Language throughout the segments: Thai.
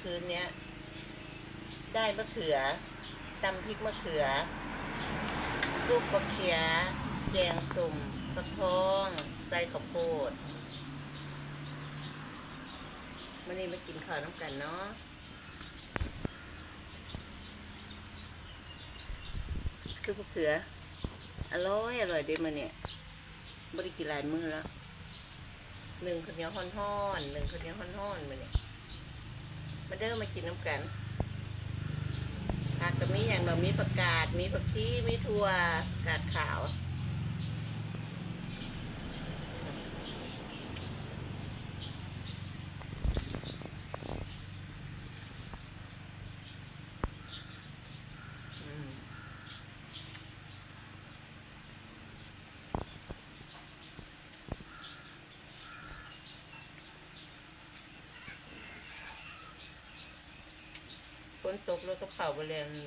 คืนเนี้ย ได้มะเขือตำพริกมะเขือซุปบะเขียแกงสุ่มฟักทองใส่ข้าวโพดวันนี้มากินข้าวน้ำกันเนาะซุปบะเขืออร่อยอร่อยเด้มาเนี่ยบริกินหลายมื้อแล้วหนึ่งข้าวเหนียวฮ้อนๆหนึ่งข้าวเหนียวฮ้อนๆมาเนี่ย มาเด้อมากินน้ำกันผักก็มีอย่างแบบมีผักกาด มีผักชีมีถั่วกาดขาว นตกรถตก็เผาไปแล้วนี่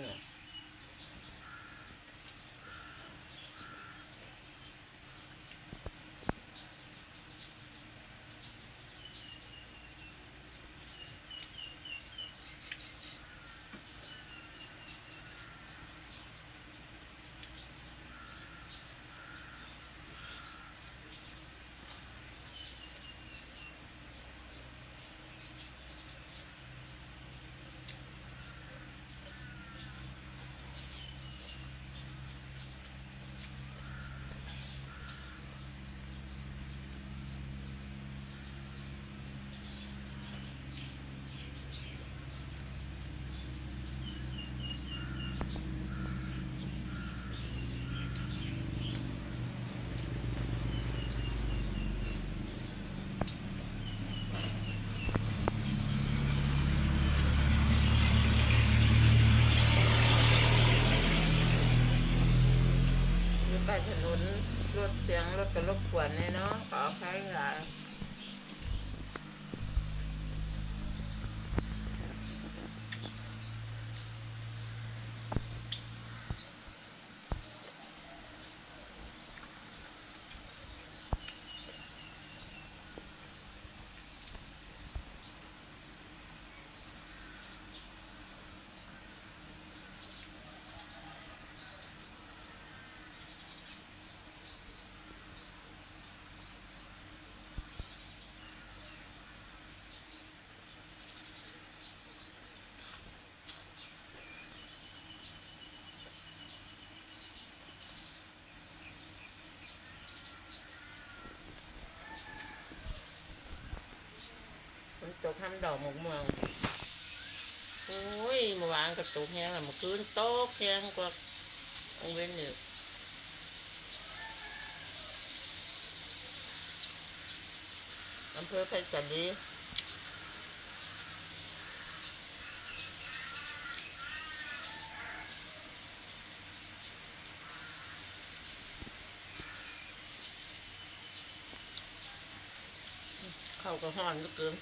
ใกล้ถนนรถเสียงรถกระลบกวนเนี่ยเนาะขอใช้หลาย ฝนตกทำดอกหมกเมืองโอ้ยเมื่อวานก็ตกแห้งอะเมื่อคืนตกแห้งกว่าเอาเว้นอยู่อำเภอไผ่สันดีเข้าก็ห้อนเหลือเกิน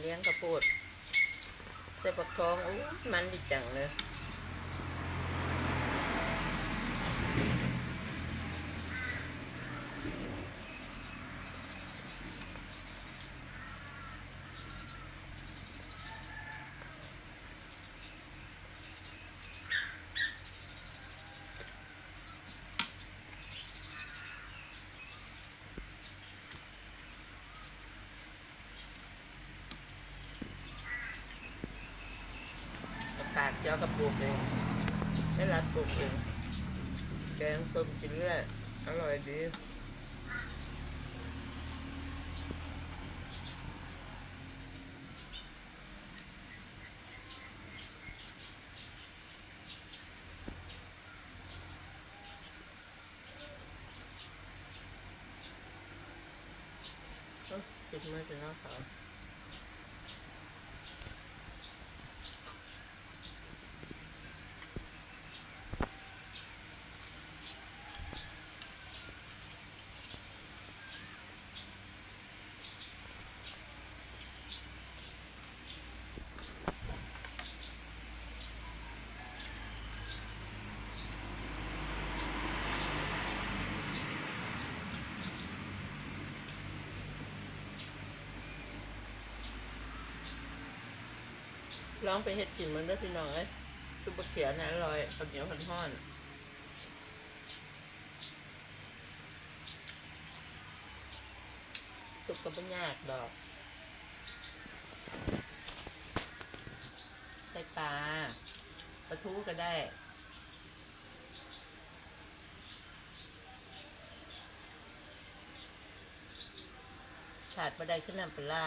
เลี้ยงข้าวโพดใส่ปักทองอู้มันดีจังเลย จ้ากระปลูกเองไม่รัดปลูกเองแกงส้มจินเลือดอร่อยดีติดมือจะน้องเขาลองไปเฮ็ดกินมันเด้พี่น้องเอ้ยซุปบะเขียนะอร่อยข้าวเหนียวห่อนๆซุปก็ไม่ยากดอก ใส่ปลาปลาทูก็ได้ขาดมาได้ขึ้นน้ำปลา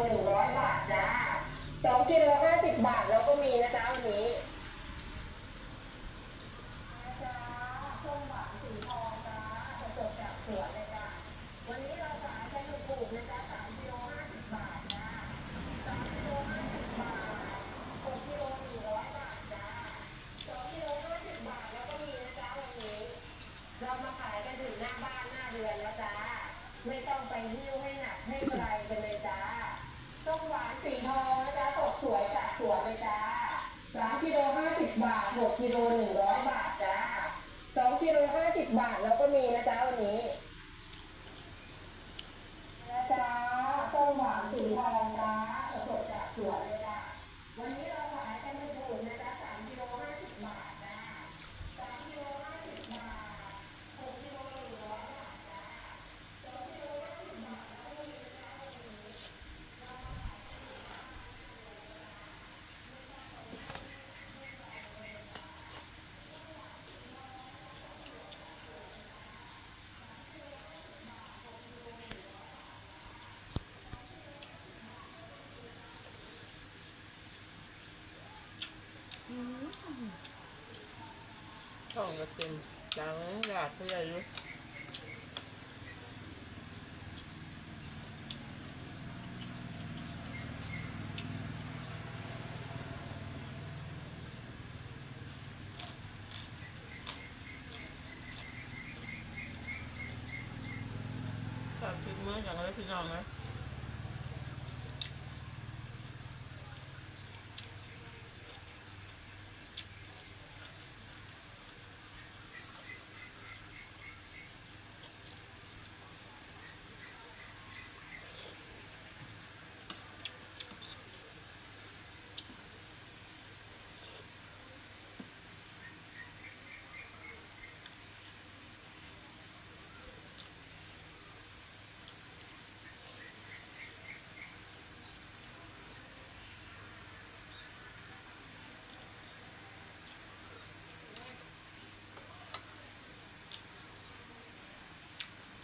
บาทหกกิโลหนึ่งร้อยบาทจ้าสองกิโลห้าสิบบาทแล้วก็มีนะจ๊ะวันนี้นะจ๊ะส้มหวานสีทองจ้าสดจากสวนเลยจ้าวันนี้เราขายกันถูกๆนะจ๊ะสามกิโลห้าสิบบาทจ้าสามกิโลห้าสิบบาท ช่องก็เต็มจังอยากเพื่ออยู่ฝากกินมื้ออย่างไรพี่น้องนะ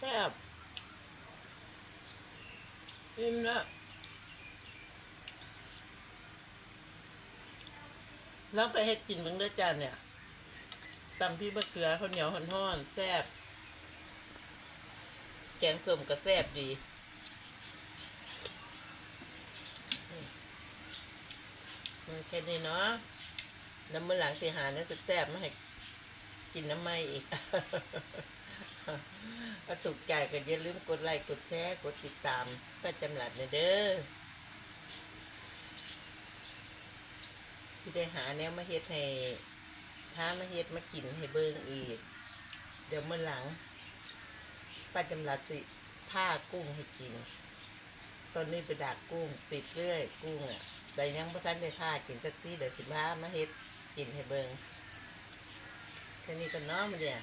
แซ่บอิ่มแล้ว แล้วไปเฮ็ดกินมึงด้วยจานเนี่ยตำพี่มะเขือข้าวเหนียวห่อนๆแซ่บแกงส้มก็แซ่บดีมันแค่นี้เนาะน้ำมือหลังสีหานี่ยจะแซ่บมาให้กินน้ำไม่อีกถ้าถูกใจก็อย่าลืมกดไลค์กดแชร์กดติดตามป้าจำหลัดนะเด้อ ที่ได้หาแนวมาเฮ็ดให้ท้ามาเฮ็ดมากินให้เบิ่งอีก เดี๋ยวเมื่อหลังป้าจำรัดสิผ้ากุ้งให้กิน ตอนนี้ไปดักกุ้งติดเรื่อย กุ้งอะแต่ยังบ่ทันได้ผ้ากินสักทีเดี๋ยวสิพามาเฮ็ดกินให้เบิงแค่นี้ก็น้อมันเนี่ย